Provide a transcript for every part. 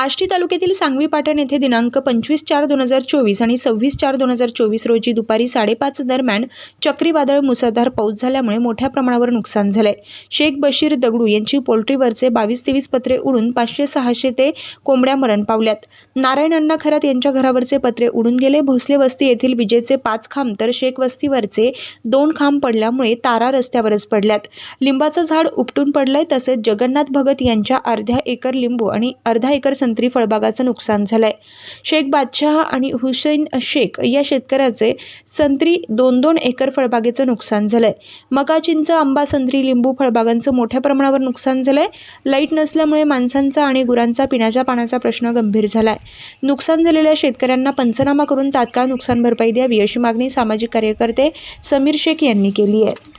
आष्टी तालुक्यातील सांगवी पाटण येथे दिनांक पंचवीस चार दोन हजार चोवीस आणि सव्वीस चार दोन हजार चोवीस रोजी दुपारी साडेपाच दरम्यान चक्रीवादळ मुसळधार पाऊस झाल्यामुळे मोठ्या प्रमाणावर नुकसान झालंय. शेख बशीर दगडू यांची पोल्ट्रीवरचे बावीस तेवीस पत्रे उडून पाचशे सहाशे ते कोंबड्या मरण पावल्यात. नारायण अण्णा खरात यांच्या घरावरचे पत्रे उडून गेले. भोसले वस्ती येथील विजेचे पाच खांब तर शेख वस्तीवरचे दोन खांब पडल्यामुळे तारा रस्त्यावरच पडल्यात. लिंबाचं झाड उपटून पडलंय. तसेच जगन्नाथ भगत यांच्या अर्ध्या एकर लिंबू आणि अर्धा एकर संत्री फळबागाचं नुकसान झालंय. शेख बादशाह आणि हुसेन शेख या शेतकऱ्याचे संत्री दोन दोन एकर फळबागेचं नुकसान झालंय. मका चिंच आंबा संत्री लिंबू फळबागांचं मोठ्या प्रमाणावर नुकसान झालंय. लाइट नसल्यामुळे माणसांचा आणि गुरांचा पिण्याच्या पाण्याचा प्रश्न गंभीर झालाय. नुकसान झालेल्या शेतकऱ्यांना पंचनामा करून तात्काळ नुकसान भरपाई द्यावी अशी मागणी सामाजिक कार्यकर्ते समीर शेख यांनी केली आहे.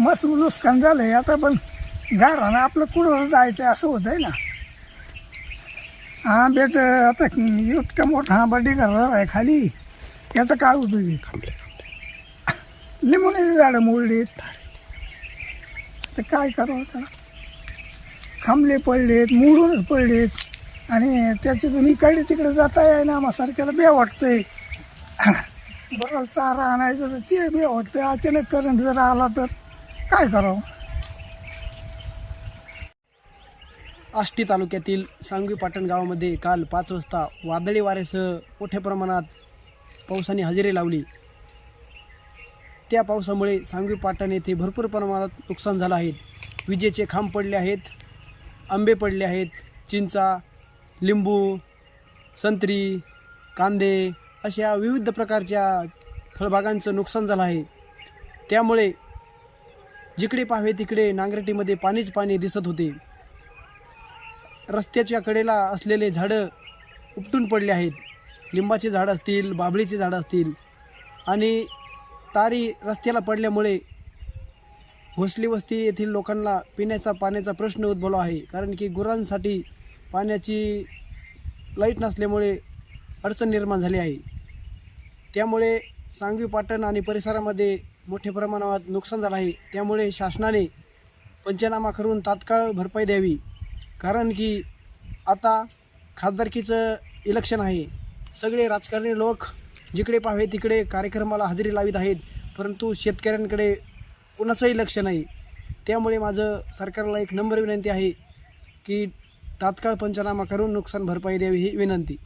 मस्त नुकसान झालंय आता पण गारानं आपलं कुठं जायचं असं होतंय ना. हा बेत आता इतका मोठा हा बड्डे घराला आहे खाली. याचं काय होतं ते लिंबूने झाडं मोडलीत. तर काय करावं त्याला खांबले पडलेत मोडूनच पडलेत. आणि त्याच्यातून इकडे तिकडे जाता आहे ना आम्हा सारख्याला बे वाटतंय. बरं चारा आणायचं तर ते बे वाटतंय. अचानक करंट जर आला तर? काय करावं? आष्टी तालुक्यातील सांगवी पाटण गावामध्ये काल पाच वाजता वादळी वाऱ्यासह मोठ्या प्रमाणात पावसाने हजेरी लावली. त्या पावसामुळे सांगवी पाटण येथे भरपूर प्रमाणात नुकसान झालं आहे. विजेचे खांब पडले आहेत आंबे पडले आहेत चिंचा लिंबू संत्री कांदे अशा विविध प्रकारच्या फळबागांचं नुकसान झालं आहे. त्यामुळे जिकडे पाहावे तिकडे नांगरटीमध्ये पाणीच पाणी दिसत होते. रस्त्याच्या कडेला असलेले झाडं उपटून पडले आहेत. लिंबाचे झाडं असतील बाबळीचे झाडं असतील आणि तारी रस्त्याला पडल्यामुळे भोसली वस्ती येथील लोकांना पिण्याचा पाण्याचा प्रश्न उद्भवला आहे. कारण की गुरांसाठी पाण्याची लाइट नसल्यामुळे अडचण निर्माण झाली आहे. त्यामुळे सांगवी पाटण आणि परिसरामध्ये मोठ्या प्रमाणात नुकसान झालं आहे. त्यामुळे शासनाने पंचनामा करून तात्काळ भरपाई द्यावी. कारण की आता खासदारकीचं इलेक्शन आहे. सगळे राजकारणी लोक जिकडे पाहावे तिकडे कार्यक्रमाला हजेरी लावित आहेत. परंतु शेतकऱ्यांकडे कुणाचंही लक्ष नाही. त्यामुळे माझं सरकारला एक नंबर विनंती आहे की तात्काळ पंचनामा करून नुकसान भरपाई द्यावी ही विनंती.